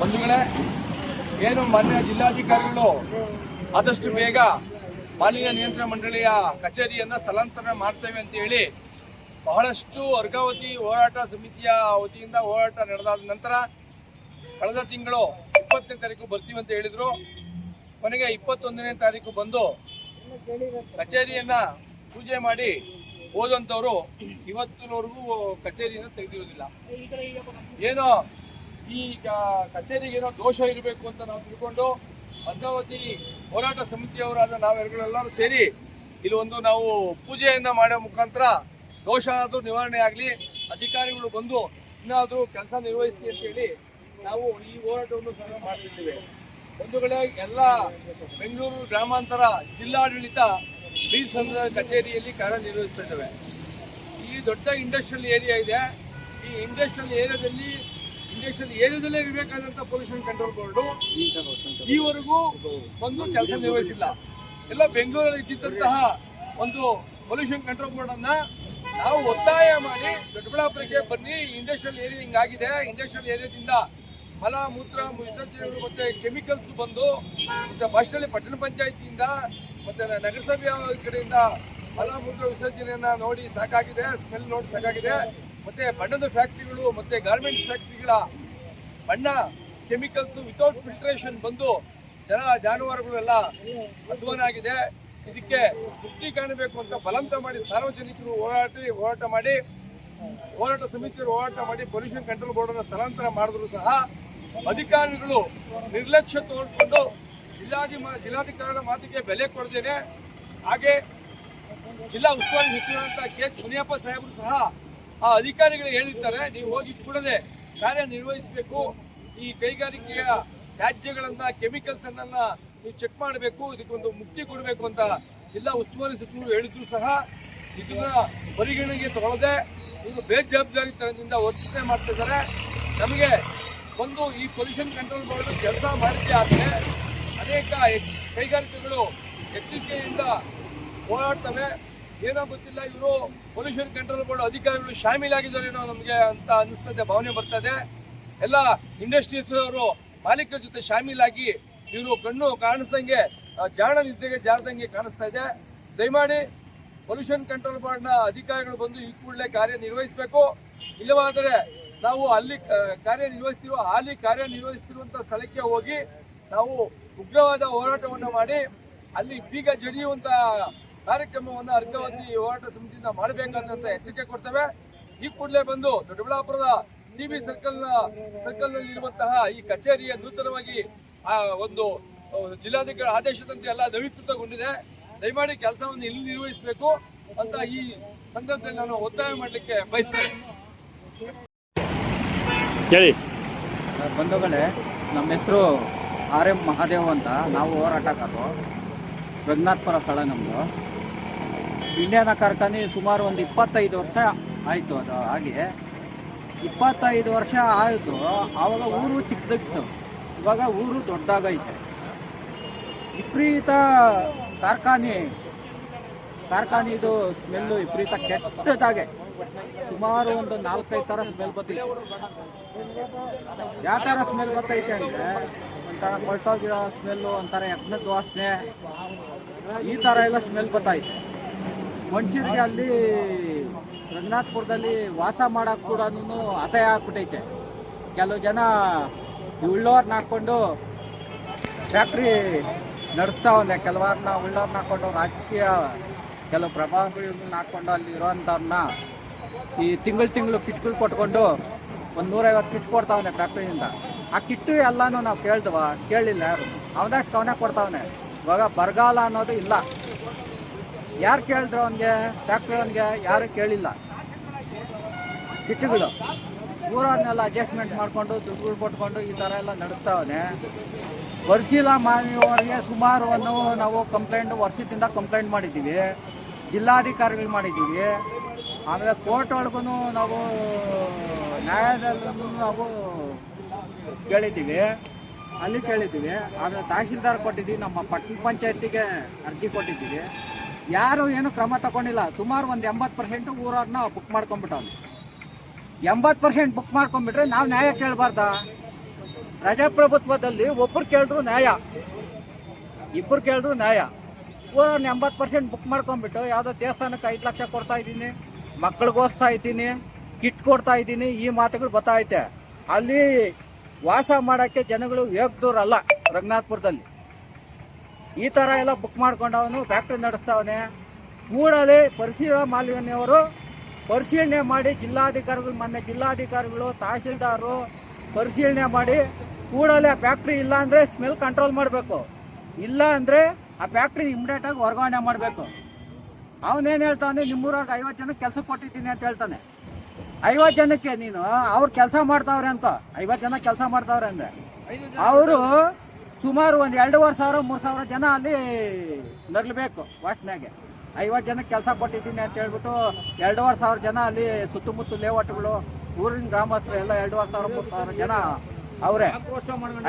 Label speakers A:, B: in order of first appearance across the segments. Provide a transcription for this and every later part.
A: ಬಂಧುಗಳೇ, ಏನು ಮಾನ್ಯ ಜಿಲ್ಲಾಧಿಕಾರಿಗಳು, ಆದಷ್ಟು ಬೇಗ ಮಾಲಿನ್ಯ ನಿಯಂತ್ರಣ ಮಂಡಳಿಯ ಕಚೇರಿಯನ್ನ ಸ್ಥಳಾಂತರ ಮಾಡ್ತೇವೆ ಅಂತ ಹೇಳಿ ಬಹಳಷ್ಟು ವರ್ಗಾವತಿ ಹೋರಾಟ ಸಮಿತಿಯ ವತಿಯಿಂದ ಹೋರಾಟ ನಡೆದಾದ ನಂತರ ಕಳೆದ ತಿಂಗಳು ಇಪ್ಪತ್ತನೇ ತಾರೀಕು ಬರ್ತೀವಿ ಅಂತ ಹೇಳಿದರು. ಕೊನೆಗೆ ಇಪ್ಪತ್ತೊಂದನೇ ತಾರೀಕು ಬಂದು ಕಚೇರಿಯನ್ನ ಪೂಜೆ ಮಾಡಿ ಹೋದಂಥವರು ಇವತ್ತಿನವರೆಗೂ ಕಚೇರಿಯನ್ನು ತೆಗೆದಿರೋದಿಲ್ಲ. ಏನೋ ಈ ಕಚೇರಿಗೇನೋ ದೋಷ ಇರಬೇಕು ಅಂತ ನಾವು ತಿಳ್ಕೊಂಡು ಭದ್ರಾವತಿ ಹೋರಾಟ ಸಮಿತಿಯವರಾದ ನಾವೆಲ್ಲರೂ ಸೇರಿ ಇಲ್ಲಿ ಒಂದು ನಾವು ಪೂಜೆಯನ್ನು ಮಾಡೋ ಮುಖಾಂತರ ದೋಷ ಆದರೂ ನಿವಾರಣೆ ಆಗಲಿ, ಅಧಿಕಾರಿಗಳು ಬಂದು ಇನ್ನಾದರೂ ಕೆಲಸ ನಿರ್ವಹಿಸಲಿ ಅಂತ ಹೇಳಿ ನಾವು ಈ ಹೋರಾಟವನ್ನು ಸಹ ಮಾಡ್ತಿದ್ದೇವೆ. ಕಡೆ ಎಲ್ಲ ಬೆಂಗಳೂರು ಗ್ರಾಮಾಂತರ ಜಿಲ್ಲಾಡಳಿತ ಬೀರ್ ಸಂಘದ ಕಚೇರಿಯಲ್ಲಿ ಕಾರ್ಯನಿರ್ವಹಿಸ್ತಾ ಇದ್ದೇವೆ. ಈ ದೊಡ್ಡ ಇಂಡಸ್ಟ್ರಿಯಲ್ ಏರಿಯಾ ಇದೆ. ಈ ಇಂಡಸ್ಟ್ರಿಯಲ್ ಏರಿಯಾದಲ್ಲಿ ಇಂಡಸ್ಟ್ರಿಯಲ್ ಏರಿಯಾದಲ್ಲೇ ಇರಬೇಕಾದಂತ ಪೊಲ್ಯೂಷನ್ ಕಂಟ್ರೋಲ್ ಬೋರ್ಡು ಈವರೆಗೂ ಒಂದು ಕೆಲಸ ನಿರ್ವಹಿಸಿಲ್ಲ. ಎಲ್ಲ ಬೆಂಗಳೂರಲ್ಲಿ ಇದ್ದಿದ್ದಂತಹ ಒಂದು ಪೊಲ್ಯೂಷನ್ ಕಂಟ್ರೋಲ್ ಬೋರ್ಡ್ ಅನ್ನ ನಾವು ಒತ್ತಾಯ ಮಾಡಿ ದೊಡ್ಡಬಳ್ಳಾಪುರಕ್ಕೆ ಬನ್ನಿ ಇಂಡಸ್ಟ್ರಿಯಲ್ ಏರಿಯಾ ಹಿಂಗಾಗಿದೆ. ಇಂಡಸ್ಟ್ರಿಯಲ್ ಏರಿಯಾದಿಂದ ಮಲ ಮೂತ್ರ ವಿಸರ್ಜನೆಗಳು ಮತ್ತೆ ಕೆಮಿಕಲ್ಸ್ ಬಂದು ಮತ್ತೆ ಬಸ್ನಲ್ಲಿ ಪಟ್ಟಣ ಪಂಚಾಯತಿಯಿಂದ ಮತ್ತೆ ನಗರಸಭೆಯ ಕಡೆಯಿಂದ ಮಲ ಮೂತ್ರ ವಿಸರ್ಜನೆಯನ್ನ ನೋಡಿ ಸಾಕಾಗಿದೆ ಸ್ಮೆಲ್ ನೋಡಿ ಸಾಕಾಗಿದೆ. ಮತ್ತೆ ಬಣ್ಣದ ಫ್ಯಾಕ್ಟ್ರಿಗಳು, ಮತ್ತೆ ಗಾರ್ಮೆಂಟ್ಸ್ ಫ್ಯಾಕ್ಟ್ರಿಗಳ ಬಣ್ಣ ಕೆಮಿಕಲ್ಸ್ ವಿತೌಟ್ ಫಿಲ್ಟ್ರೇಷನ್ ಬಂದು ಜನ, ಜಾನುವಾರುಗಳೆಲ್ಲ ಅಧ್ವಾನ ಆಗಿದೆ. ಇದಕ್ಕೆ ಮುಕ್ತಿ ಕಾಣಬೇಕು ಅಂತ ಬಲವಂತ ಮಾಡಿ ಸಾರ್ವಜನಿಕರು ಹೋರಾಟ ಹೋರಾಟ ಮಾಡಿ, ಹೋರಾಟ ಸಮಿತಿಯರು ಹೋರಾಟ ಮಾಡಿ ಪೊಲ್ಯೂಷನ್ ಕಂಟ್ರೋಲ್ ಬೋರ್ಡ್ ಅನ್ನು ಸ್ಥಳಾಂತರ ಮಾಡಿದ್ರು ಸಹ ಅಧಿಕಾರಿಗಳು ನಿರ್ಲಕ್ಷ್ಯ ತೋಡ್ಕೊಂಡು ಜಿಲ್ಲಾಧಿ, ಜಿಲ್ಲಾಧಿಕಾರಿಗಳ ಮಾತಿಗೆ ಬೆಲೆ ಕೊಡದೇನೆ. ಹಾಗೆ ಜಿಲ್ಲಾ ಉಸ್ತುವಾರಿ ಸಚಿವರಂತ ಕೆ ಮುನಿಯಪ್ಪ ಸಾಹೇಬರು ಸಹ ಆ ಅಧಿಕಾರಿಗಳು ಹೇಳಿರ್ತಾರೆ, ನೀವು ಹೋಗಿ ಕೂಡಲೇ ಕಾರ್ಯನಿರ್ವಹಿಸಬೇಕು. ಈ ಕೈಗಾರಿಕೆಯ ತ್ಯಾಜ್ಯಗಳನ್ನ ಕೆಮಿಕಲ್ಸ್ ಅನ್ನ ನೀವು ಚೆಕ್ ಮಾಡಬೇಕು ಇದಕ್ಕೊಂದು ಮುಕ್ತಿ ಕೊಡಬೇಕು ಅಂತ ಜಿಲ್ಲಾ ಉಸ್ತುವಾರಿ ಸಚಿವರು ಹೇಳಿದ್ರು ಸಹ. ಇದನ್ನ ಪರಿಗಣನೆಗೆ ತಗೊಳ್ಳದೆ ಬೇಜವಾಬ್ದಾರಿ ಬೇಜವಾಬ್ದಾರಿತನದಿಂದ ವರ್ತನೆ ಮಾಡ್ತಿದ್ದಾರೆ ನಮಗೆ ಒಂದು ಈ ಪೊಲ್ಯೂಷನ್ ಕಂಟ್ರೋಲ್ ಬೋರ್ಡ್ ಕೆಲಸ ಮಾಡಿದ್ದೇ ಆದರೆ ಅನೇಕ ಕೈಗಾರಿಕೆಗಳು ಎಚ್ಚರಿಕೆಯಿಂದ ಹೋರಾಡ್ತವೆ. ಏನೋ ಗೊತ್ತಿಲ್ಲ, ಇವರು ಪೊಲ್ಯೂಷನ್ ಕಂಟ್ರೋಲ್ ಬೋರ್ಡ್ ಅಧಿಕಾರಿಗಳು ಶಾಮೀಲಾಗಿದ್ದಾರೇನೋ ನಮಗೆ ಅಂತ ಅನ್ನಿಸ್ತದೆ, ಭಾವನೆ ಬರ್ತದೆ. ಎಲ್ಲ ಇಂಡಸ್ಟ್ರೀಸ್ ಅವರು ಮಾಲೀಕರ ಜೊತೆ ಶಾಮೀಲಾಗಿ ಇವರು ಕಣ್ಣು ಕಾಣಿಸ್ದಂಗೆ ಜಾಣ ನಿದ್ದೆಗೆ ಜಾರದಂಗೆ ಕಾಣಿಸ್ತಾ ಇದೆ. ದಯಮಾಡಿ ಪೊಲ್ಯೂಷನ್ ಕಂಟ್ರೋಲ್ ಬೋರ್ಡ್ನ ಅಧಿಕಾರಿಗಳು ಬಂದು ಈ ಕೂಡಲೇ ಕಾರ್ಯನಿರ್ವಹಿಸಬೇಕು. ಇಲ್ಲವಾದರೆ ನಾವು ಅಲ್ಲಿ ಕಾರ್ಯನಿರ್ವಹಿಸ್ತಿರುವ ಹಾಲಿ ಕಾರ್ಯನಿರ್ವಹಿಸ್ತಿರುವಂಥ ಸ್ಥಳಕ್ಕೆ ಹೋಗಿ ನಾವು ಉಗ್ರವಾದ ಹೋರಾಟವನ್ನು ಮಾಡಿ, ಅಲ್ಲಿ ಬೀಗ ಜಡಿಯುವಂತ ಕಾರ್ಯಕ್ರಮವನ್ನು ಅರ್ಕವತಿ ಹೋರಾಟ ಸಮಿತಿಯಿಂದ ಮಾಡಬೇಕಂತ ಎಚ್ಚರಿಕೆ ಕೊಡ್ತೇವೆ. ಈ ಕೂಡಲೇ ಬಂದು ದೊಡ್ಡಬಳ್ಳಾಪುರದ ಟಿಬಿ ಸರ್ಕಲ್ನ ಸರ್ಕಲ್ನಲ್ಲಿ ಇರುವಂತಹ ಈ ಕಚೇರಿಯ ನೂತನವಾಗಿ ಆ ಒಂದು ಜಿಲ್ಲಾಧಿಕಾರಿ ಆದೇಶದಂತೆ ಎಲ್ಲ ನವೀಕೃತಗೊಂಡಿದೆ. ದಯಮಾಡಿ ಕೆಲಸವನ್ನು ಇಲ್ಲಿ ನಿರ್ವಹಿಸಬೇಕು ಅಂತ ಈ ಸಂದರ್ಭದಲ್ಲಿ ನಾನು ಒತ್ತಾಯ ಮಾಡಲಿಕ್ಕೆ ಬಯಸ್ತೇನೆ.
B: ಹೇಳಿ
C: ಬಂಧುಗಳೇ ನಮ್ಮ ಹೆಸರು ಆರ್ ಎಂ ಮಹಾದೇವ್ ಅಂತ. ನಾವು ಹೋರಾಟಗಾರರು. ರಘುನಾಥ್ಪುರ ಸ್ಥಳ ನಮ್ಮದು ಇಂಡಿಯಾನ ಕಾರ್ಖಾನೆ ಸುಮಾರು ಒಂದು ಇಪ್ಪತ್ತೈದು ವರ್ಷ ಆಯಿತು ಅದು ಹಾಗೆ. ಇಪ್ಪತ್ತೈದು ವರ್ಷ ಆಯಿತು, ಆವಾಗ ಊರು ಚಿಕ್ಕದಿತ್ತು. ಇವಾಗ ಊರು ದೊಡ್ಡದಾಗೈತೆ. ವಿಪರೀತ ಕಾರ್ಖಾನೆ. ಕಾರ್ಖಾನೆದು ಸ್ಮೆಲ್ಲು ವಿಪರೀತ ಕೆಟ್ಟದಾಗೆ. ಸುಮಾರು ಒಂದು ನಾಲ್ಕೈದು ಥರ ಸ್ಮೆಲ್ ಬರ್ತಿತ್ತು ಯಾವ ಥರ ಸ್ಮೆಲ್ ಬರ್ತೈತೆ ಅಂದರೆ, ಒಂಥರ ಕೊಳ್ತೋಗಿರೋ ಸ್ಮೆಲ್ಲು, ಒಂಥರ ಎಣ್ಣದ ವಾಸನೆ ಈ ಥರ ಎಲ್ಲ ಸ್ಮೆಲ್ ಬರ್ತಾಯಿತ್ತು ಮನುಷ್ಯರಿಗೆ ಅಲ್ಲಿ ರಂಗನಾಥ್ಪುರದಲ್ಲಿ ವಾಸ ಮಾಡೋಕೆ ಕೂಡ ಅಸಹ್ಯ ಆಗ್ಬಿಟ್ಟೈತೆ. ಕೆಲವು ಜನ ಉಳ್ಳೋರ್ನ ಹಾಕ್ಕೊಂಡು ಫ್ಯಾಕ್ಟ್ರಿ ನಡೆಸ್ತಾವನೆ ಕೆಲವಾರನ್ನ ಉಳ್ಳೋರ್ನ ಹಾಕ್ಕೊಂಡು ರಾಜಕೀಯ ಕೆಲವು ಪ್ರಭಾವಗಳನ್ನ ಹಾಕ್ಕೊಂಡು ಅಲ್ಲಿ ಇರೋವಂಥವ್ರನ್ನ ಈ ತಿಂಗಳು ತಿಂಗಳು ಕಿಟ್ಗಳು ಕೊಟ್ಕೊಂಡು ಒಂದು ನೂರೈವತ್ತು ಕಿಟ್ ಕೊಡ್ತಾವನೆ ಫ್ಯಾಕ್ಟ್ರಿಯಿಂದ ಆ ಕಿಟ್ಟು ಎಲ್ಲನೂ ನಾವು ಕೇಳ್ದವ? ಕೇಳಿಲ್ಲ ಯಾರು? ಅವನಷ್ಟು ಅವನೇ ಕೊಡ್ತಾವನೆ ಇವಾಗ ಬರಗಾಲ ಅನ್ನೋದು ಇಲ್ಲ. ಯಾರು ಕೇಳಿದ್ರು ಅವನಿಗೆ ಟ್ರ್ಯಾಕ್ಟರ್ ಅವನಿಗೆ ಯಾರು ಕೇಳಿಲ್ಲ. ಕಿಟ್ಟುಗಳು ಊರನ್ನೆಲ್ಲ ಅಡ್ಜಸ್ಟ್ಮೆಂಟ್ ಮಾಡಿಕೊಂಡು ದುಡ್ಡುಗಳು ಕೊಟ್ಕೊಂಡು ಈ ಥರ ಎಲ್ಲ ನಡೆಸ್ತಾವನೆ. ವರ್ಷಿಲ ಮಾವಿಯವರಿಗೆ ಸುಮಾರು ಒಂದು ನಾವು ಕಂಪ್ಲೇಂಟ್ ವರ್ಷದಿಂದ ಕಂಪ್ಲೇಂಟ್ ಮಾಡಿದ್ದೀವಿ. ಜಿಲ್ಲಾಧಿಕಾರಿಗಳು ಮಾಡಿದ್ದೀವಿ. ಆಮೇಲೆ ಕೋರ್ಟ್ ಒಳಗೂ ನಾವು ನ್ಯಾಯಾಲಯದಲ್ಲೂ ನಾವು ಕೇಳಿದ್ದೀವಿ. ಅಲ್ಲಿ ಕೇಳಿದ್ದೀವಿ, ಆಮೇಲೆ ತಹಶೀಲ್ದಾರ್ ಕೊಟ್ಟಿದ್ದೀವಿ, ನಮ್ಮ ಪಟ್ಟಣ ಪಂಚಾಯತಿಗೆ ಅರ್ಜಿ ಕೊಟ್ಟಿದ್ದೀವಿ. ಯಾರು ಏನು ಕ್ರಮ ತಗೊಂಡಿಲ್ಲ, ಸುಮಾರು ಒಂದು ಎಂಬತ್ತು ಪರ್ಸೆಂಟ್ ಊರವ್ರನ್ನ ಬುಕ್ ಮಾಡ್ಕೊಂಡ್ಬಿಟ್ಟವ್ನು ಎಂಬತ್ತು ಪರ್ಸೆಂಟ್ ಬುಕ್ ಮಾಡ್ಕೊಂಡ್ಬಿಟ್ರೆ ನಾವು ನ್ಯಾಯ ಕೇಳಬಾರ್ದ? ಪ್ರಜಾಪ್ರಭುತ್ವದಲ್ಲಿ ಒಬ್ಬರು ಕೇಳಿದ್ರು ನ್ಯಾಯ. ಇಬ್ಬರು ಕೇಳಿದ್ರು ನ್ಯಾಯ. ಊರವ್ರನ್ನ ಎಂಬತ್ತು ಪರ್ಸೆಂಟ್ ಬುಕ್ ಮಾಡ್ಕೊಂಡ್ಬಿಟ್ಟು ಯಾವುದೋ ದೇವಸ್ಥಾನಕ್ಕೆ ಐದು ಲಕ್ಷ ಕೊಡ್ತಾ ಇದ್ದೀನಿ, ಮಕ್ಳಿಗೋಸ್ತಾ ಓದಿಸ್ತಾ ಇದ್ದೀನಿ, ಕಿಟ್ ಕೊಡ್ತಾ ಇದ್ದೀನಿ, ಈ ಮಾತುಗಳು ಬರ್ತಾ ಐತೆ. ಅಲ್ಲಿ ವಾಸ ಮಾಡೋಕ್ಕೆ ಜನಗಳು ಯೋಗ್ಯದವ್ರಲ್ಲ ರಂಗನಾಥ್ಪುರದಲ್ಲಿ. ಈ ಥರ ಎಲ್ಲ ಬುಕ್ ಮಾಡ್ಕೊಂಡವನು ಫ್ಯಾಕ್ಟ್ರಿ ನಡೆಸ್ತಾವನೆ. ಕೂಡಲೇ ಪರಿಶೀಲನಾ ಮಾಲಿನ್ಯವರು ಪರಿಶೀಲನೆ ಮಾಡಿ ಜಿಲ್ಲಾಧಿಕಾರಿಗಳು ಮೊನ್ನೆ ಜಿಲ್ಲಾಧಿಕಾರಿಗಳು ತಹಸೀಲ್ದಾರರು ಪರಿಶೀಲನೆ ಮಾಡಿ ಕೂಡಲೇ ಆ ಫ್ಯಾಕ್ಟ್ರಿ ಇಲ್ಲ ಅಂದರೆ ಸ್ಮೆಲ್ ಕಂಟ್ರೋಲ್ ಮಾಡಬೇಕು. ಇಲ್ಲ ಅಂದರೆ ಆ ಫ್ಯಾಕ್ಟ್ರಿ ಇಮ್ಮಿಡಿಯೇಟಾಗಿ ವರ್ಗಾವಣೆ ಮಾಡಬೇಕು. ಅವನೇನು ಹೇಳ್ತಾನೆ, ನಿಮ್ಮೂರಾಗ ಐವತ್ತು ಜನಕ್ಕೆ ಕೆಲಸ ಕೊಟ್ಟಿದ್ದೀನಿ ಅಂತ ಹೇಳ್ತಾನೆ. ಐವತ್ತು ಜನಕ್ಕೆ ನೀನು, ಅವ್ರು ಕೆಲಸ ಮಾಡ್ತಾವ್ರೆ ಅಂತ. ಐವತ್ತು ಜನ ಕೆಲಸ ಮಾಡ್ತಾವ್ರೆ ಅಂದ್ರೆ ಅವರು ಸುಮಾರು ಒಂದು ಎರಡೂವರೆ ಸಾವಿರ, ಮೂರು ಸಾವಿರ ಜನ ಅಲ್ಲಿ ನರ್ಲಬೇಕು ವಾಟ್ನಾಗೆ ಐವತ್ತು ಜನಕ್ಕೆ ಕೆಲಸ ಕೊಟ್ಟಿದ್ದೀನಿ ಅಂತ ಹೇಳ್ಬಿಟ್ಟು ಎರಡೂವರೆ ಸಾವಿರ ಜನ ಅಲ್ಲಿ ಸುತ್ತಮುತ್ತ ಲೇಔಟ್ಗಳು, ಊರಿನ ಗ್ರಾಮಸ್ಥರು ಎಲ್ಲ ಎರಡೂವರೆ ಸಾವಿರ, ಮೂರು ಸಾವಿರ ಜನ ಅವರೇ.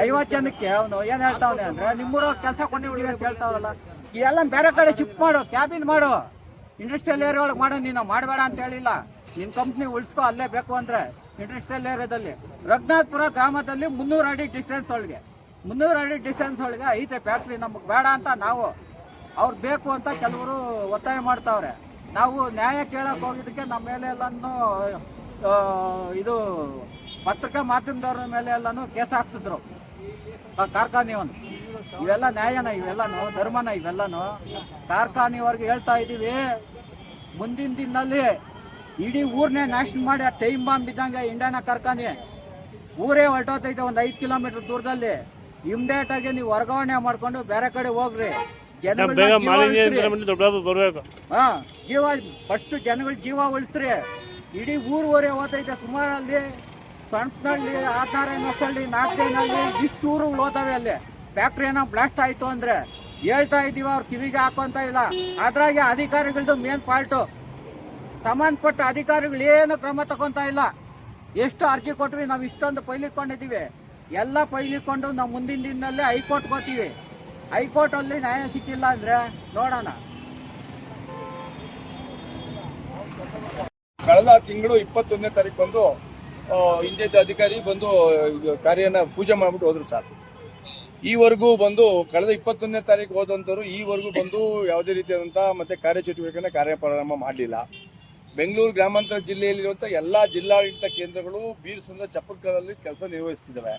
C: ಐವತ್ತು ಜನಕ್ಕೆ ಅವನು ಏನು ಹೇಳ್ತಾವನೆ ಅಂದರೆ, ನಿಮ್ಮೂರ ಕೆಲಸ ಕೊಂಡಿದ್ದೀವಿ ಅಂತ ಹೇಳ್ತಾವಲ್ಲ ಎಲ್ಲ ಬೇರೆ ಕಡೆ ಶಿಫ್ಟ್ ಮಾಡು ಕ್ಯಾಬಿನ್ ಮಾಡು. ಇಂಡಸ್ಟ್ರಿಯಲ್ ಏರಿಯಾ ಒಳಗೆ ಮಾಡೋ ನೀನು, ಮಾಡಬೇಡ ಅಂತ ಹೇಳಿಲ್ಲ. ನಿನ್ನ ಕಂಪ್ನಿ ಉಳಿಸ್ಕೊ ಅಲ್ಲೇ ಬೇಕು ಅಂದರೆ ಇಂಡಸ್ಟ್ರಿಯಲ್ ಏರಿಯಾದಲ್ಲಿ. ರಘುನಾಥ್ಪುರ ಗ್ರಾಮದಲ್ಲಿ ಮುನ್ನೂರು ಅಡಿ ಡಿಸ್ಟೆನ್ಸ್ ಒಳಗೆ. ಮುನ್ನೂರು ಅಡಿ ಡಿಸ್ಟೆನ್ಸ್ ಒಳಗೆ ಐತೆ ಫ್ಯಾಕ್ಟ್ರಿ ನಮಗೆ ಬೇಡ ಅಂತ ನಾವು. ಅವ್ರು ಬೇಕು ಅಂತ ಕೆಲವರು ಒತ್ತಾಯ ಮಾಡ್ತಾವ್ರೆ. ನಾವು ನ್ಯಾಯ ಕೇಳಕ್ಕೆ ಹೋಗಿದ್ದಕ್ಕೆ ನಮ್ಮ ಮೇಲೆ ಎಲ್ಲನೂ ಇದು ಪತ್ರಿಕಾ ಮಾಧ್ಯಮದವ್ರ ಮೇಲೆ ಎಲ್ಲನೂ ಕೇಸ್ ಹಾಕ್ಸಿದ್ರು. ಕಾರ್ಖಾನೆ ಕಾರ್ಖಾನೆಯವನು. ಇವೆಲ್ಲ ನ್ಯಾಯನ, ಇವೆಲ್ಲನೂ, ಧರ್ಮನ ಇವೆಲ್ಲನೂ. ಕಾರ್ಖಾನೆಯವ್ರಿಗೆ ಹೇಳ್ತಾ ಇದ್ದೀವಿ ಮುಂದಿನ ದಿನದಲ್ಲಿ ಇಡೀ ಊರನ್ನೇ ನಾಶ ಮಾಡಿ ಆ ಟೈಮ್ ಬಾಂಬ್ ಇದ್ದಂಗೆ ಇಂಡಿಯಾನ ಕಾರ್ಖಾನೆ ಊರೇ ಹೊರಟೋತೈತೆ ಒಂದು ಐದು ಕಿಲೋಮೀಟರ್ ದೂರದಲ್ಲಿ. ಇಮ್ಡಿಯೇಟ್ ಆಗಿ ನೀವು ವರ್ಗಾವಣೆ ಮಾಡ್ಕೊಂಡು ಬೇರೆ ಕಡೆ ಹೋಗ್ರಿ. ಹಾ ಜೀವ ಫಸ್ಟ್ ಜನಗಳ ಜೀವ ಉಳಿಸ್ರಿ. ಇಡೀ ಊರು ಊರೇ ಹೋತೈತೆ. ಸುಮಾರು ಅಲ್ಲಿ ಸಣ್ಣನಹಳ್ಳಿ ಆಧಾರ ನಸಳ್ಳಿ ನಾಲ್ಕೇನಹಳ್ಳಿ ಇಷ್ಟು ಊರು ಓದ್ತಾವೆ ಅಲ್ಲಿ. ಫ್ಯಾಕ್ಟ್ರಿ ಏನೋ ಬ್ಲಾಸ್ಟ್ ಆಯ್ತು ಅಂದ್ರೆ ಹೇಳ್ತಾ ಇದ್ದೀವಿ ಅವ್ರ ಕಿವಿಗೆ ಹಾಕೊಂತ ಇಲ್ಲ. ಅದ್ರಾಗೆ ಅಧಿಕಾರಿಗಳದ್ದು ಮೇನ್ ಪಾಲ್ಟು ಸಂಬಂಧಪಟ್ಟ ಅಧಿಕಾರಿಗಳು ಏನು ಕ್ರಮ ತಗೊಂತ ಇಲ್ಲ. ಎಷ್ಟು ಅರ್ಜಿ ಕೊಟ್ವಿ ನಾವು ಇಷ್ಟೊಂದು ಪೈಲಿಕೊಂಡಿದ್ದೀವಿ. ಎಲ್ಲ ಪೈಲಿಕೊಂಡು ನಾವು ಮುಂದಿನ ದಿನದಲ್ಲಿ ಹೈಕೋರ್ಟ್ ಹೋಗ್ತೀವಿ. ಹೈಕೋರ್ಟಲ್ಲಿ ನ್ಯಾಯ ಸಿಕ್ಕಿಲ್ಲ ಅಂದ್ರೆ ನೋಡೋಣ.
A: ಕಳೆದ ತಿಂಗಳು ಇಪ್ಪತ್ತೊಂದನೇ ತಾರೀಕು ಬಂದು ಹಿಂದಿದ್ದ ಅಧಿಕಾರಿ ಬಂದು ಕಾರ್ಯನ ಪೂಜೆ ಮಾಡಿಬಿಟ್ಟು ಹೋದ್ರು ಸರ್. ಈವರೆಗೂ ಬಂದು, ಕಳೆದ ಇಪ್ಪತ್ತೊಂದನೇ ತಾರೀಕು ಹೋದಂಥವ್ರು ಈವರೆಗೂ ಬಂದು ಯಾವುದೇ ರೀತಿಯಾದಂಥ ಮತ್ತೆ ಕಾರ್ಯಚಟುವಟಿಕೆನ ಕಾರ್ಯಪ್ರಾರಂಭ ಮಾಡಲಿಲ್ಲ. ಬೆಂಗಳೂರು ಗ್ರಾಮಾಂತರ ಜಿಲ್ಲೆಯಲ್ಲಿರುವಂಥ ಎಲ್ಲ ಜಿಲ್ಲಾಡಳಿತ ಕೇಂದ್ರಗಳು ಬೀರ್ಸಂದ್ರ ಚಪ್ಪರ್ಕದಲ್ಲಿ ಕೆಲಸ ನಿರ್ವಹಿಸ್ತಿದ್ದಾವೆ.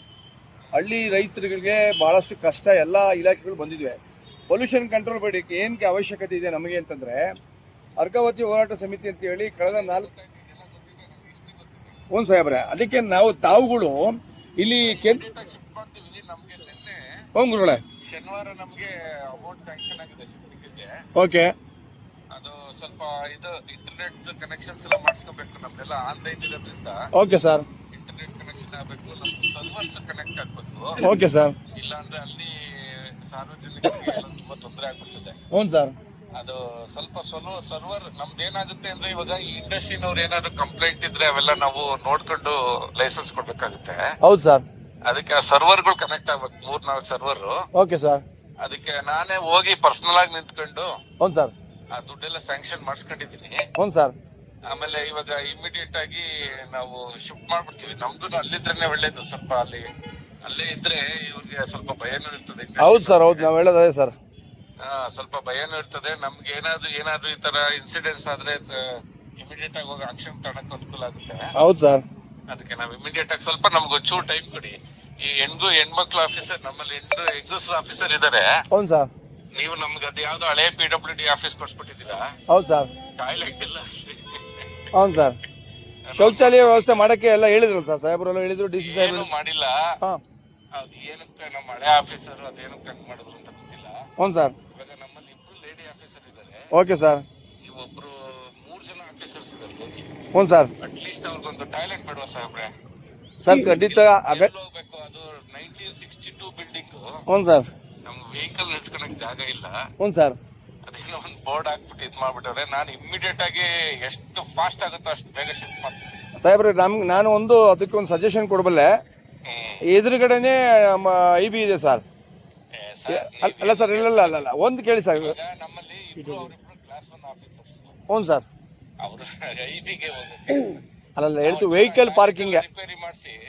A: ಹಳ್ಳಿ ರೈತರಿಗೆ ಬಹಳಷ್ಟು ಕಷ್ಟ ಎಲ್ಲ ಇಲಾಖೆಗಳು ಬಂದಿವೆ ಪೊಲ್ಯೂಷನ್ ಕಂಟ್ರೋಲ್ ಬೇಡಕ್ಕೆ ಏನಕ್ಕೆ ಅವಶ್ಯಕತೆ ಇದೆ ನಮಗೆ ಅಂತಂದರೆ ಅರ್ಕಾವತಿ ಹೋರಾಟ ಸಮಿತಿ ಅಂತ ಹೇಳಿ ಕಳೆದ ನಾಲ್ಕು ಹ್ಞೂ ಸಾಹೇಬ್ರೆ ಅದಕ್ಕೆ ನಾವು ತಾವುಗಳು ಇಲ್ಲಿ ಕೇಂದ್ರ ಹ್ಞೂ ಗುರುಗಳೇ.
D: ಶನಿವಾರ ನಮಗೆ ಅಮೌಂಟ್ ಸ್ಯಾಂಕ್ಷನ್ ಆಗಿದೆ
A: ಓಕೆ.
D: ಅದು ಸ್ವಲ್ಪ ಇದು ಇಂಟರ್ನೆಟ್ ಕನೆಕ್ಷನ್ಸ್ ಎಲ್ಲ ಮಾಡಿಸ್ಕೋಬೇಕು ನಮ್ದೆಲ್ಲ ಆನ್ಲೈನ್ ಇರೋದ್ರಿಂದ.
A: ಓಕೆ ಸರ್
D: ಇಂಟರ್ನೆಟ್ ಕನೆಕ್ಷನ್ ಆಗಬೇಕು ನಮ್ಮ ಸರ್ವರ್ಸ್ ಕನೆಕ್ಟ್ ಆಗ್ಬೇಕು.
A: ಓಕೆ ಸರ್
D: ಇಲ್ಲ ಅಂದ್ರೆ ಅಲ್ಲಿ ಸಾರ್ವಜನಿಕರಿಗೆ ಎಲ್ಲ ತುಂಬಾ ತೊಂದರೆ ಆಗ್ಬಿಡ್ತದೆ.
A: ಹ್ಞೂ ಸರ್
D: ಅದು ಸ್ವಲ್ಪ ಸೊಲೋ ಸರ್ವರ್ ನಮ್ದು ಏನಾಗುತ್ತೆ ಅಂದ್ರೆ ಇವಾಗ ಈ ಇಂಡಸ್ಟ್ರಿನವ್ರು ಏನಾದ್ರು ಕಂಪ್ಲೇಂಟ್ ಇದ್ರೆ ಅವೆಲ್ಲ ನಾವು ನೋಡ್ಕೊಂಡು ಲೈಸೆನ್ಸ್ ಕೊಡ್ಬೇಕಾಗುತ್ತೆ.
A: ಹೌದು ಸರ್
D: ಅದಕ್ಕೆ ಸರ್ವರ್ಗಳು ಕನೆಕ್ಟ್ ಆಗ್ಬೇಕು ಮೂರ್ ನಾಲ್ಕು ಸರ್ವರ್
A: ಓಕೆ ಸರ್
D: ಅದಕ್ಕೆ ನಾನೇ ಹೋಗಿ ಪರ್ಸನಲ್ ಆಗಿ ನಿಂತ್ಕೊಂಡು
A: ಹ್ಞೂ ಸರ್
D: ಆ ದುಡ್ಡೆಲ್ಲ ಸ್ಯಾಂಕ್ಷನ್ ಮಾಡಿಸ್ಕೊಂಡಿದ್ದೀನಿ.
A: ಹ್ಞೂ ಸರ್
D: ಆಮೇಲೆ ಇವಾಗ ಇಮಿಡಿಯೇಟ್ ಆಗಿ ನಾವು ಶಿಫ್ಟ್ ಮಾಡ್ಬಿಡ್ತೀವಿ. ನಮ್ದು ಅಲ್ಲಿದ್ರೇನೆ ಒಳ್ಳೇದು ಸ್ವಲ್ಪ ಅಲ್ಲಿ ಅಲ್ಲೇ ಇದ್ರೆ ಇವ್ರಿಗೆ ಸ್ವಲ್ಪ ಭಯನೂ ಇರ್ತದೆ.
A: ಹೌದು ಸರ್ ಹೌದು ನಾವು ಹೇಳೋದೇ ಸರ್
D: ಹಾ ಸ್ವಲ್ಪ ಭಯನೂ ಇರ್ತದೆ. ನಮ್ಗೆ ಏನಾದ್ರು ಏನಾದ್ರು ಈ ತರ ಇನ್ಸಿಡೆಂಟ್ಸ್ ಆದ್ರೆ ಇಮಿಡಿಯೇಟ್ ಆಗಿ ಹೋಗಿ ಆಕ್ಷನ್ ತಗೊಳಕ್ ಅನುಕೂಲ ಆಗುತ್ತೆ.
A: ಹೌದು ಸರ್
D: ಅದಕ್ಕೆ ನಾವು ಇಮಿಡಿಯೇಟ್ ಆಗಿ ಸ್ವಲ್ಪ ನಮ್ಗೆ ಒಂಚೂರು ಟೈಮ್ ಕೊಡಿ. ಈ ಹೆಣ್ಗು ಹೆಣ್ಮಕ್ಳು ಆಫೀಸರ್ ನಮ್ಮಲ್ಲಿ ಹೆಣ್ಣು ಹೆಂಗಸ್ ಆಫೀಸರ್ ಇದಾರೆ.
A: ಹ್ಞೂ ಸರ್
D: ನೀವು ನಮ್ಗೆ ಅದು ಯಾವ್ದೋ ಹಳೆ ಪಿ ಡಬ್ಲ್ಯೂ ಡಿ ಆಫೀಸ್ ಕೊಡ್ಸ್ಬಿಟ್ಟಿದ್ದೀರಾ
A: ಹೌದು ಸರ್.
D: ಕಾಯಿಲೆಗೆಲ್ಲ
A: ಹೌದು ಸರ್. ಶೌಚಾಲಯ ವ್ಯವಸ್ಥೆ ಮಾಡಕ್ಕೆ ಎಲ್ಲ ಹೇಳಿದ್ರು ಸರ್. ಸಾಹೇಬ್ರೆಲ್ಲ ಹೇಳಿದ್ರು ಡಿ ಸಿ
D: ಏನು
A: ಸಾಹೇಬ್ರು
D: ಮಾಡಿಲ್ಲ.
A: ಹಾಂ.
D: ಅದು ಏನಕ್ಕೆ ನಮ್ಮ ಹಳೆ ಆಫೀಸರ್ ಅದೇನಕ್ಕೆ ಹಂಗ್ ಮಾಡಿದ್ರು ಅಂತ ಗೊತ್ತಿಲ್ಲ.
A: ಹ್ಞೂ ಸರ್.
D: ಇವಾಗ ನಮ್ಮಲ್ಲಿ ಇಬ್ರು ಲೇಡಿ ಆಫೀಸರ್ ಇದ್ದಾರೆ.
A: Okay sir.
D: ಒಬ್ರು ಮೂರ್ ಜನ ಆಫೀಸರ್ಸ್ ಇದ್ದಾರೆ.
A: ಹ್ಞೂ ಸರ್.
D: ಅಟ್ ಲೀಸ್ಟ್ ಅವ್ರಿಗೊಂದು ಟಾಯ್ಲೆಟ್ ಬೇಡವಾ ಸಾಹೇಬ್ರೆ.
A: ಸರ್ ಖಂಡಿತ ಅಗತ್ಯ
D: ಎಲ್ಲಿ ಹೋಗ್ಬೇಕು ಅದು? ನೈನ್ಟೀನ್ ಸಿಕ್ಸ್ಟಿ ಟೂ ಬಿಲ್ಡಿಂಗ್
A: ಹ್ಞೂ ಸರ್.
D: ವೆಹಿಕಲ್ ನಿಲ್ಸ್ಕೊಳಕ್ ಜಾಗ ಇಲ್ಲ.
A: ಹ್ಞೂ ಸರ್.
D: ಅದೇನೋ ಒಂದು ಬೋರ್ಡ್ ಹಾಕ್ಬಿಟ್ಟು ಇದ್ ಮಾಡ್ಬಿಟ್ಟವ್ರೆ. ನಾನು ಇಮಿಡಿಯೇಟ್ ಆಗಿ ಎಷ್ಟು ಫಾಸ್ಟ್ ಆಗುತ್ತೋ ಅಷ್ಟು ಬೇಗ ಶಿಫ್ಟ್ ಮಾಡ್ತೀನಿ.
A: ಸಾಹೇಬ್ರೆ ನಮ್ಗೆ ನಾನು ಒಂದು ಅದಕ್ಕೆ ಒಂದು ಸಜೆಷನ್ ಕೊಡಬಲ್ಲೆ.
D: ಹ್ಮ್.
A: ಎದುರುಗಡೆನೆ ನಮ್ಮ ಐ ಬಿ ಇದೆ ಸರ್.
D: ಏ, sir,
A: ಅಲ್ಲ- ಅಲ್ಲ ಸರ್ ಇಲ್ಲ ಇಲ್ಲ ಅಲ್ಲ ಒಂದು ಕೇಳಿ ಸರ್.
D: ನಮ್ಮಲ್ಲಿ ಇಬ್ರು ಅವ್ರಿಬ್ರು ಕ್ಲಾಸ್ ಒನ್ ಆಫೀಸರ್ಸ್
A: ಹ್ಞೂ ಸರ್.
D: ಅವರು ಐಟಿಗೆ ಹೋಗುತ್ತೆ
A: ಅಲ್ಲ ಹೇಳ್ತು ವೆಹಿಕಲ್ ಪಾರ್ಕಿಂಗ್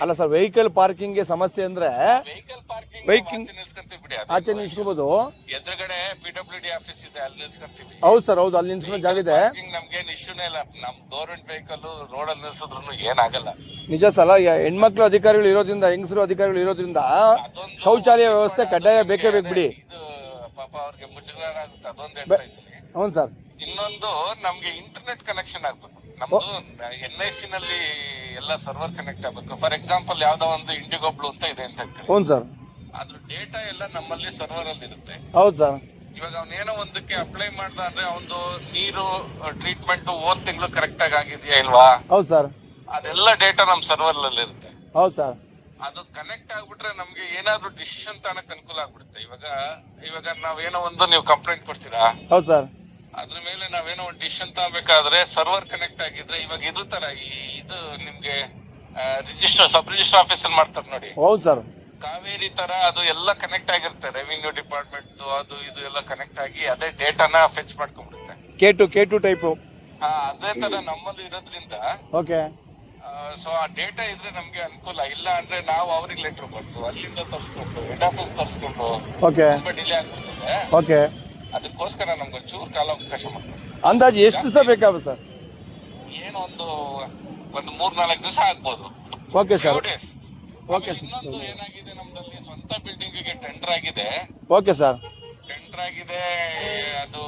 A: ಅಲ್ಲ ಸರ್ ವೆಹಿಕಲ್ ಪಾರ್ಕಿಂಗ್ ಸಮಸ್ಯೆ ಅಂದ್ರೆ
D: ವೆಹಿಕಲ್.
A: ಆಚೆ ನಿಲ್ಸ್ಕೋಬಹುದು
D: ಎದುರುಗಡೆ ಪಿ ಡಬ್ಲ್ಯೂ ಡಿ ಆಫೀಸ್ ಇದೆ ಅಲ್ಲಿ ನಿಲ್ಸ್ಕೊಂತೀವಿ.
A: ಹೌದು ಸರ್ ಹೌದು ಅಲ್ಲಿ ನಿಲ್ಸ್ಕೊಂಡ್ ಜಾಗ ಇದೆ.
D: ನಮ್ಗೇನ್ ಇಶ್ಯೂನೇ ಇಲ್ಲ. ನಮ್ ಗೌರ್ಮೆಂಟ್ ವೆಹಿಕಲ್ ರೋಡ್ ಅಲ್ಲಿ ನಿಲ್ಸಿದ್ರು ಏನಾಗಲ್ಲ
A: ನಿಜ ಸಲ ಹೆಣ್ಮಕ್ಳು ಅಧಿಕಾರಿಗಳು ಇರೋದ್ರಿಂದ ಹೆಂಗಸರು ಅಧಿಕಾರಿಗಳು ಇರೋದ್ರಿಂದ ಶೌಚಾಲಯ ವ್ಯವಸ್ಥೆ ಕಡ್ಡಾಯ ಬೇಕೇ ಬೇಕು ಬಿಡಿ.
D: ಪಾಪ ಅವ್ರಿಗೆ ಮುಜುಗರ ಆಗುತ್ತೆ ಅದೊಂದು ಇದ್ದೀನಿ.
A: ಸರ್.
D: ಇನ್ನೊಂದು ನಮ್ಗೆ ಇಂಟರ್ನೆಟ್ ಕನೆಕ್ಷನ್ ಆಗ್ಬೇಕು. ನಮ್ದು ಎನ್ ಐ ಸಿ ನಲ್ಲಿ ಎಲ್ಲ ಸರ್ವರ್ ಕನೆಕ್ಟ್ ಆಗಬೇಕು. ಫಾರ್ ಎಕ್ಸಾಂಪಲ್ ಯಾವ್ದೋ ಒಂದು ಇಂಡಿಗೋ ಬ್ಲೂ ಅಂತ ಇದೆ ಅಂತ ಹೇಳ್ಕೊಳ್ಳಿ
A: ಹ್ಞೂ ಸರ್.
D: ಅದ್ರ ಡೇಟಾ ಎಲ್ಲ ನಮ್ಮಲ್ಲಿ ಸರ್ವರ್ ಅಲ್ಲಿ ಇರುತ್ತೆ.
A: ಹೌದು ಸರ್.
D: ಇವಾಗ ಅವನೇನೋ ಒಂದಕ್ಕೆ ಅಪ್ಲೈ ಮಾಡ್ದ ಅಂದ್ರೆ ಅವನು ನೀರು ಟ್ರೀಟ್ಮೆಂಟ್ ಹೋದ್ ತಿಂಗಳು ಕರೆಕ್ಟ್ ಆಗಿ ಆಗಿದೆಯಾ ಇಲ್ವಾ?
A: ಹೌದು ಸರ್.
D: ಅದೆಲ್ಲ ಡೇಟಾ ನಮ್ಮ ಸರ್ವರ್ ಅಲ್ಲಿ ಇರುತ್ತೆ.
A: ಹೌದು ಸರ್.
D: ಅದು ಕನೆಕ್ಟ್ ಆಗ್ಬಿಟ್ರೆ ನಮ್ಗೆ ಏನಾದ್ರೂ ಡಿಸಿಷನ್ ತಗೊಳಕ್ ಅನುಕೂಲ ಆಗ್ಬಿಡುತ್ತೆ. ಇವಾಗ ಇವಾಗ ನಾವೇನೋ ಒಂದು ನೀವು ಕಂಪ್ಲೇಂಟ್ ಕೊಡ್ತೀರಾ?
A: ಹೌದು ಸರ್.
D: ಅದ್ರ ಮೇಲೆ ನಾವೇನೋ ಒಂದು ಡಿಶನ್ ತಗೋಬೇಕಾದ್ರೆ ಸರ್ವರ್ ಕನೆಕ್ಟ್ ಆಗಿದ್ರೆ ಇವಾಗ ಇದು ತರ ಈ ಇದು ನಿಮ್ಗೆ ರಿಜಿಸ್ಟರ್ ಸಬ್ ರಿಜಿಸ್ಟರ್ ಆಫೀಸ್ ಅಲ್ಲಿ ಮಾಡ್ತಾರೆ ನೋಡಿ.
A: ಹೌದು ಸರ್
D: ಕಾವೇರಿ ತರ ಅದು ಎಲ್ಲ ಕನೆಕ್ಟ್ ಆಗಿರುತ್ತೆ. ರೆವಿನ್ಯೂ ಡಿಪಾರ್ಟ್ಮೆಂಟ್ ಅದು ಇದು ಎಲ್ಲ ಕನೆಕ್ಟ್ ಆಗಿ ಅದೇ ಡೇಟಾನ fetch ಮಾಡ್ಕೊಂಡ್ಬಿಡುತ್ತೆ.
A: K two K two type
D: ಹಾ ಅದೇ ತರ ನಮ್ಮಲ್ಲಿ ಇರೋದ್ರಿಂದ
A: ಓಕೆ
D: ಸೊ ಆ ಡೇಟಾ ಇದ್ರೆ ನಮ್ಗೆ ಅನುಕೂಲ. ಇಲ್ಲ ಅಂದ್ರೆ ನಾವು ಅವ್ರಿಗೆ ಲೆಟರ್ ಕೊಡ್ತು ಅಲ್ಲಿಂದ ತರ್ಸ್ಕೊಂಡು ಹೆಡ್ ಆಫೀಸ್ ತರ್ಸ್ಕೊಂಡು
A: ಓಕೆ
D: ಡಿಲೇ ಆಗ್ಬಿಡ್ತದೆ.
A: ಓಕೆ
D: ಅದಕ್ಕೋಸ್ಕರ ನಮ್ಗೆ ಒಂಚೂರು ಕಾಲಾವಕಾಶ ಮಾಡ್ತಾರೆ
A: ಅಂದಾಜು ಎಷ್ಟು ದಿವಸ ಬೇಕಾಗುತ್ತೆ ಸರ್?
D: ಏನು ಒಂದು ಒಂದು ಮೂರ್ ನಾಲ್ಕು ದಿವಸ ಆಗ್ಬೋದು.
A: Okay sir
D: days
A: okay sir
D: ಇನ್ನೊಂದು ಏನಾಗಿದೆ ನಮ್ದಲ್ಲಿ ಸ್ವಂತ ಬಿಲ್ಡಿಂಗ್ಗೆ ಟೆಂಡರ್ ಆಗಿದೆ.
A: ಓಕೆ ಸರ್
D: ಟೆಂಡರ್ ಆಗಿದೆ ಅದು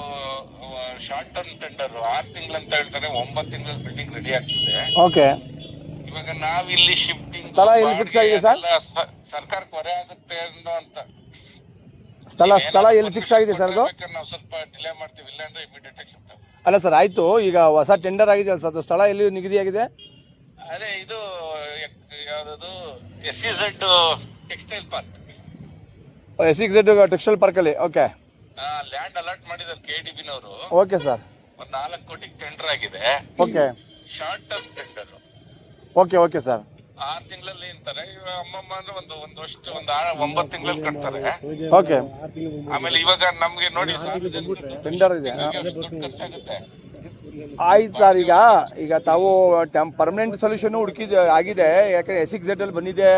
D: ಶಾರ್ಟ್ ಟರ್ಮ್ ಟೆಂಡರ್ ಆರ್ ತಿಂಗಳು ಅಂತ ಹೇಳ್ತಾರೆ ಒಂಬತ್ತು ತಿಂಗಳ ಬಿಲ್ಡಿಂಗ್ ರೆಡಿ ಆಗ್ತದೆ.
A: ಓಕೆ
D: ಇವಾಗ ನಾವಿಲ್ಲಿ ಶಿಫ್ಟಿಂಗ್
A: ಸ್ಥಳ ಎಲ್ಲಿ fix ಆಗಿದೆ ಸರ್?
D: ಸರ್ಕಾರಕ್ಕೆ ಹೊರೆ ಆಗುತ್ತೆ ಅನ್ನೋ ಅಂತ.
A: ಸ್ಥಳ ಸ್ಥಳ ಎಲ್ಲಿ ಫಿಕ್ಸ್ ಆಗಿದೆ ಸರ್ ಅದು?
D: ನಾವು ಸ್ವಲ್ಪ ಡಿಲೇ ಮಾಡ್ತೀವಿ ಇಲ್ಲಾಂದ್ರೆ ಇಮಿಡಿಯೇಟ್ ಆಗಿ ಶಿಫ್ಟ್
A: ಅಲ್ಲ ಸರ್ ಆಯಿತು. ಈಗ ಹೊಸ ಟೆಂಡರ್ ಆಗಿದೆ ಸರ್ ಅದು ಸ್ಥಳ ಎಲ್ಲಿ ನಿಗದಿಯಾಗಿದೆ?
D: ಅದೇ ಇದು ಯಾವ್ದು S C Z textile park
A: S C Z textile ಪಾರ್ಕಲ್ಲಿ ಓಕೆ
D: ಲ್ಯಾಂಡ್ ಅಲರ್ಟ್ ಮಾಡಿದ್ದಾರೆ ಕೆ ಡಿ ಬಿನವರು
A: ಓಕೆ ಸರ್
D: ಒಂದು ನಾಲ್ಕು ಕೋಟಿಗೆ ಟೆಂಡರ್ ಆಗಿದೆ.
A: Okay
D: short term tender
A: okay okay sir
D: R ತಿಂಗಳಲ್ಲಿ ಅಂತಾರೆ. ಇವಾಗ ಅಮ್ಮಮ್ಮ ಅಂದ್ರೆ ಒಂದು ಒಂದು ವರ್ಷ ಒಂದು ಆರು ಒಂಬತ್ತು ತಿಂಗಳಲ್ಲಿ ಕಟ್ತಾರೆ.
A: ಓಕೆ.
D: ಆಮೇಲೆ ಇವಾಗ ನಮ್ಗೆ ನೋಡಿ
A: ಟೆಂಡರ್ ಇದೆ.
D: ದುಡ್ಡು ಖರ್ಚಾಗುತ್ತೆ.
A: ಆಯ್ತು ಸರ್ ಈಗ ಈಗ ತಾವು ಟೆಂ ಪರ್ಮನೆಂಟ್ ಸೊಲ್ಯೂಷನ್ ಹುಡುಕಿದ ಆಗಿದೆ. ಯಾಕಂದ್ರೆ ಎಸ್ ಸಿಕ್ಸ್ ಅಲ್ಲಿ ಬಂದಿದೆ.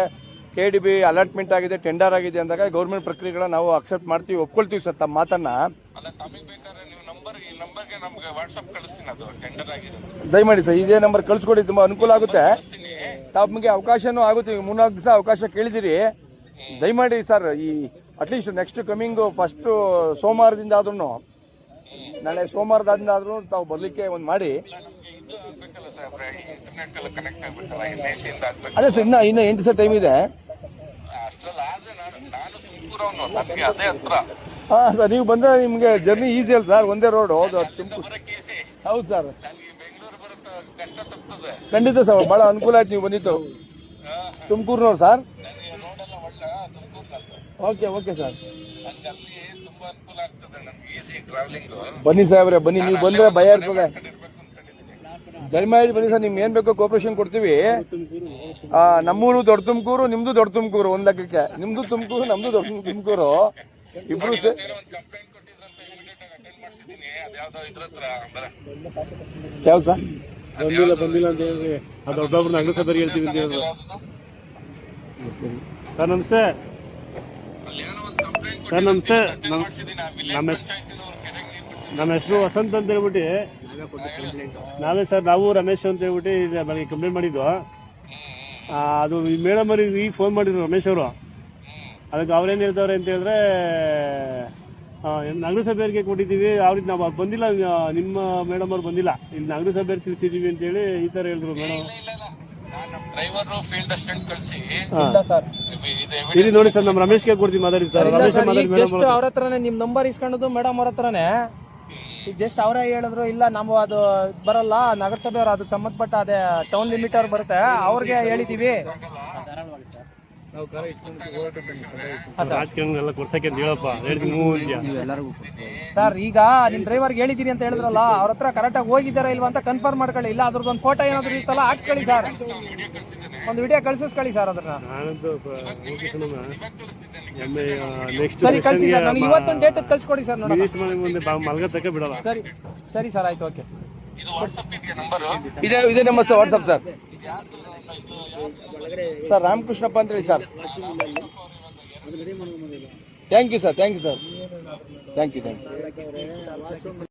A: ಕೆ ಡಿ ಬಿ ಅಲಾಟ್ಮೆಂಟ್ ಆಗಿದೆ ಟೆಂಡರ್ ಆಗಿದೆ ಅಂದಾಗ ಗೌರ್ಮೆಂಟ್ ಪ್ರಕ್ರಿಯೆಗಳನ್ನ ನಾವು ಅಕ್ಸೆಪ್ಟ್ ಮಾಡ್ತೀವಿ ಒಪ್ಕೊಳ್ತೀವಿ ಸರ್ ತಮ್ಮ ಮಾತನ್ನ.
D: ಅಲ್ಲ ತಮಗೆ ಬೇಕಾದ್ರೆ ನೀವು ನಂಬರ್ ಈ ನಂಬರ್ಗೆ ನಮ್ಗೆ ವಾಟ್ಸಪ್ ಕಳಿಸ್ತೀನಿ ಅದು ಟೆಂಡರ್ ಆಗಿರೋದು.
A: ದಯಮಾಡಿ ಸರ್ ಇದೇ ನಂಬರ್ ಕಳ್ಸ್ಕೊಡಿ ತುಂಬ ಅನುಕೂಲ ಆಗುತ್ತೆ.
D: ಕಳಿಸ್ತೀನಿ.
A: ತಮಗೆ ಅವಕಾಶನೂ ಆಗುತ್ತೆ ಈಗ ಮೂರ್ನಾಲ್ಕು ದಿವಸ ಅವಕಾಶ ಕೇಳಿದಿರಿ. ದಯಮಾಡಿ ಸರ್ ಈ ಅಟ್ಲೀಸ್ಟ್ ನೆಕ್ಸ್ಟ್ ಕಮಿಂಗ್ ಫಸ್ಟ್ ಸೋಮವಾರದಿಂದ ಆದ್ರೂ ನಾಳೆ ಸೋಮವಾರದಿಂದ ಆದ್ರೂ ತಾವು ಬರ್ಲಿಕ್ಕೆ ಒಂದು ಮಾಡಿ.
D: ಇಲ್ಲ ನಮ್ಗೆ ಇದು ಆಗ್ಬೇಕಲ್ಲ ಸಾಹೇಬ್ರೆ ಇಂಟರ್ನೆಟ್ ಎಲ್ಲ ಕನೆಕ್ಟ್ ಆಗ್ಬೇಕಲ್ಲ ಎನ್ ಐ ಸಿ ಇಂದ ಆಗ್ಬೇಕು.
A: ಅದೇ ಸರ್ ಇನ್ನೂ ಇನ್ನೂ ಎಂಟು ದಿವಸ ಟೈಮ್ ಇದೆ.
D: ಅಷ್ಟ್ರಲ್ಲಿ ಆದ್ರೆ ನಾನು ನಾನು ತುಮಕೂರವನು ನನಗೆ ಅದೇ ಹತ್ರ.
A: ಹಾಂ ಸರ್, ನೀವು ಬಂದರೆ ನಿಮಗೆ ಜರ್ನಿ ಈಸಿ ಅಲ್ಲ ಸರ್, ಒಂದೇ ರೋಡು ಹೌದು
D: ತುಮಕೂರು.
A: ಹೌದು ಸರ್. ಖಂಡಿತ ಸರ್ ಭಾಳ ಅನುಕೂಲ ಆಯ್ತು ನೀವು ಬಂದಿತ್ತು ತುಮಕೂರಿನವ್ರು ಸರ್? Okay okay sir. ಬನ್ನಿ ಸಾಹೇಬ್ರೆ ಬನ್ನಿ, ನೀವು ಬಂದರೆ ಭಯ ಇರ್ತದೆ. ದಯಮಾಡಿ ಬನ್ನಿ ಸರ್, ನಿಮ್ಗೆ ಏನು ಬೇಕೋ ಕೋಪ್ರೇಷನ್ ಕೊಡ್ತೀವಿ. ನಮ್ಮೂರು ದೊಡ್ಡ ತುಮಕೂರು ನಿಮ್ಮದು ದೊಡ್ಡ ತುಮಕೂರು, ಒಂದು ಲೆಕ್ಕಕ್ಕೆ. ನಿಮ್ಮದು ತುಮಕೂರು ನಮ್ಮದು ದೊಡ್ಡ ತುಮಕೂರು. ಇಬ್ರು
D: ಸರ್
A: ಯಾವ್ದು ಸರ್?
B: ಬಂದಿಲ್ಲ ಬಂದಿಲ್ಲ ಅಂತ ಹೇಳಿದ್ರೆ ಅದು ಒಬ್ಬೊಬ್ರು ನಗರಸಭೆಗೆ ಹೇಳ್ತೀವಿ ಅಂತ ಹೇಳಿದ್ರು ಸರ್ ನಮಸ್ತೆ.
D: ಅಲ್ಲಿ ಒಂದು ಕಂಪ್ಲೇಂಟ್
B: ಸರ್ ನಮಸ್ತೆ.
D: ಆ
B: ನಮ್ಮ ಹೆಸ್-
D: ನೀರು
B: ನಮ್ಮ ಹೆಸರು ವಸಂತ್ ಅಂತ ಹೇಳ್ಬಿಟ್ಟು ನಾವೇ ಸರ್ ನಾವು ರಮೇಶ್ ಅಂತ ಹೇಳ್ಬಿಟ್ಟು ಇದು ಬೆಳಗ್ಗೆ ಕಂಪ್ಲೇಂಟ್ ಮಾಡಿದ್ದು. ಅದು ಮೇಡಮ್ ಅವ್ರಿಗೆ ಈಗ ಫೋನ್ ಮಾಡಿದ್ರು ರಮೇಶ್ ಅವರು. ಅದಕ್ಕೆ ಅವ್ರೇನು ಹೇಳ್ತಾವ್ರೆ ಅಂತ ಹೇಳಿದ್ರೆ ನಗರಸಭೆಯವ್ರಿಗೆ ಕೊಟ್ಟಿದ್ದೀವಿ ಅವ್ರಿಗೆ ನಾವು ಬಂದಿಲ್ಲ ನಿಮ್ಮ ಮೇಡಮ್ ಅವ್ರು ಬಂದಿಲ್ಲ ಇಲ್ಲಿ ನಗರಸಭೆಯವ್ರಿಗೆ ತಿಳಿಸಿದ್ದೀವಿ ಅಂತೇಳಿ ಈ ಥರ ಹೇಳಿದ್ರು ಮೇಡಮ್
D: ಇಲ್ಲ ಇಲ್ಲ ಇಲ್ಲ ನಾನು ಡ್ರೈವರ್ ಫೀಲ್ಡ್ ಅಸಿಸ್ಟೆಂಟ್ ಕಳಿಸಿ
C: ಇಲ್ಲ ಸರ್
D: ಇದು
B: ಇಲ್ಲಿ ನೋಡಿ ಸರ್ ನಮ್ಮ ರಮೇಶ್ಗೆ ಕೊಡ್ತೀವಿ ಮಾತಾಡಿ ಸರ್ ರಮೇಶ್
C: ಸರ್
B: ಮಾತಾಡಿ ಮೇಡಮ್
C: ಜಸ್ಟ್ ಅವ್ರ ಹತ್ರನೇ ನಿಮ್ ನಂಬರ್ ಇಸ್ಕೊಂಡದ್ದು ಮೇಡಮ್ ಅವ್ರ ಹತ್ರನೇ ಜಸ್ಟ್ ಅವರೇ ಹೇಳಿದ್ರು ಇಲ್ಲ ನಾವು ಅದು ಬರಲ್ಲ ನಗರಸಭೆಯವರು ಅದು ಸಂಬಂಧಪಟ್ಟ ಅದೇ ಟೌನ್ ಲಿಮಿಟ್ ಅವ್ರು ಬರುತ್ತೆ ಅವ್ರಿಗೆ ಹೇಳಿದೀವಿ
B: ರಾಜಕಾರಣ ಕೊಡ್ಸಕ್ಕೆ ಅಂತ ಹೇಳಪ್ಪ. ಹೇಳ್ತೀನಿ ಹ್ಞೂ ಅಂದ್ಯಾ
C: ಸರ್ ಈಗ ನಿಮ್ ಡ್ರೈವರ್ಗೆ ಹೇಳಿದೀನಿ ಅಂತ ಹೇಳಿದ್ರಲ್ಲ ಅವ್ರ ಹತ್ರ ಕರೆಕ್ಟಾಗಿ ಹೋಗಿದ್ದಾರಾ ಇಲ್ವಾ ಅಂತ ಕನ್ಫರ್ಮ್ ಮಾಡ್ಕೊಳ್ಳಿ. ಇಲ್ಲ ಅದ್ರದ್ದು ಒಂದು ಫೋಟೋ ಏನಾದ್ರು ಇರ್ತಲ್ಲ ಹಾಕ್ಸ್ಕೊಳ್ಳಿ ಸರ್. ಒಂದು ವಿಡಿಯೋ ಕಳ್ಸಿಸ್ಕೊಳ್ಳಿ ಸರ್ ಅದನ್ನ
B: ನಾನಂತೂ ನೆಕ್ಸ್ಟ್
C: ಸರಿ ಕಳ್ಸಿ ಸರ್. ನನಗೆ ಇವತ್ತೊಂದು ಡೇಟ್ ಕಳ್ಸಿಕೊಡಿ ಸರ್
B: ನೋಡಿ ಮುಂದೆ ಮಲ್ಗತ್ತಕ್ಕೆ ಬಿಡಲ್ಲ.
C: ಸರಿ ಸರಿ ಸರ್ ಆಯ್ತು ಓಕೆ
D: ಇದು ನಂಬರು?
A: ಇದೇ ಇದೇ ನಮ್ಮ sir WhatsApp sir sir, Ramakrishnappa ಅಂತ ಹೇಳಿ sir. Thank you sir thank you sir thank you thank you